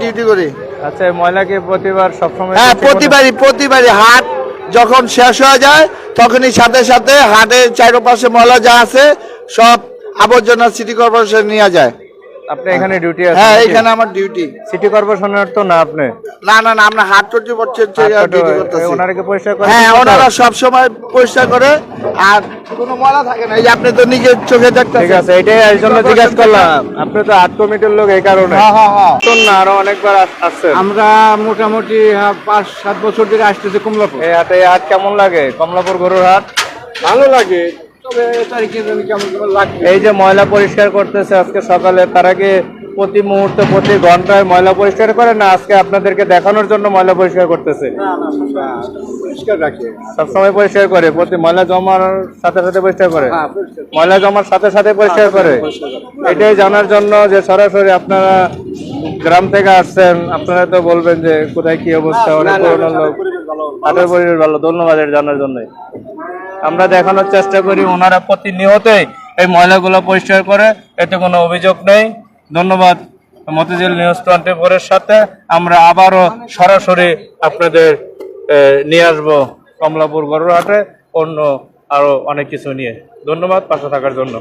Duty করি। আচ্ছা ময়লাকে প্রতিবার সবসময় হ্যাঁ প্রতিবারই প্রতিবারই হাট যখন শেষ হয়ে যায় তখনই সাথে সাথে হাটের চারপাশে ময়লা যা আছে সব আবর্জনা সিটি কর্পোরেশন নিয়ে যায়। আপনি এখানে ডিউটি আছে হ্যাঁ এখানে আমার ডিউটি সিটি কর্পোরেশনের তো না আপনি? না না না আমরা হাট কর্তৃপক্ষের ডিউটি করতেছি। ওনারকে পরিষ্কার করে হ্যাঁ ওনারা সব সময় পরিষ্কার করে আর কোনো ময়লা থাকে না। এই আপনি তো নিজের চোখে দেখতেছেন। ঠিক আছে এটাই এই জন্য জিজ্ঞাসা করলাম। আপনি তো আট কমিটির লোক এই কারণে। হ্যাঁ হ্যাঁ হ্যাঁ। না আরও অনেকবার আস- আসছেন। আমরা মোটামুটি হ্যাঁ, পাঁচ সাত বছর ধরে আসতেছি কমলাপুর। এই হাটে হাট কেমন লাগে? কমলাপুর গরুর হাট? ভালো লাগে। এই যে ময়লা পরিষ্কার করতেছে আজকে সকালে তারা কি প্রতি মুহূর্তে প্রতি ঘন্টায় ময়লা পরিষ্কার করে না আজকে আপনাদেরকে দেখানোর জন্য ময়লা পরিষ্কার করতেছে? সবসময় পরিষ্কার করে প্রতি ময়লা জমার সাথে সাথে পরিষ্কার করে? হ্যাঁ ময়লা জমার সাথে সাথে পরিষ্কার করে? এটাই জানার জন্য যে সরাসরি আপনারা গ্রাম থেকে আসছেন আপনারা তো বলবেন যে কোথায় কি অবস্থা অনেক পুরোনো লোক। হাটের পরিবেশ ভালো ধন্যবাদ জানার জন্য আমরা দেখানোর চেষ্টা করি, ওনারা প্রতিনিয়তই এই ময়লাগুলো পরিষ্কার করে, এতে কোনো অভিযোগ নেই। ধন্যবাদ মতিঝিল নিউজ টোয়েন্টি ফোরের সাথে। আমরা আবারও সরাসরি আপনাদের নিয়ে আসব কমলাপুর গরুরহাটে অন্য আরও অনেক কিছু নিয়ে। ধন্যবাদ, পাশে থাকার জন্য।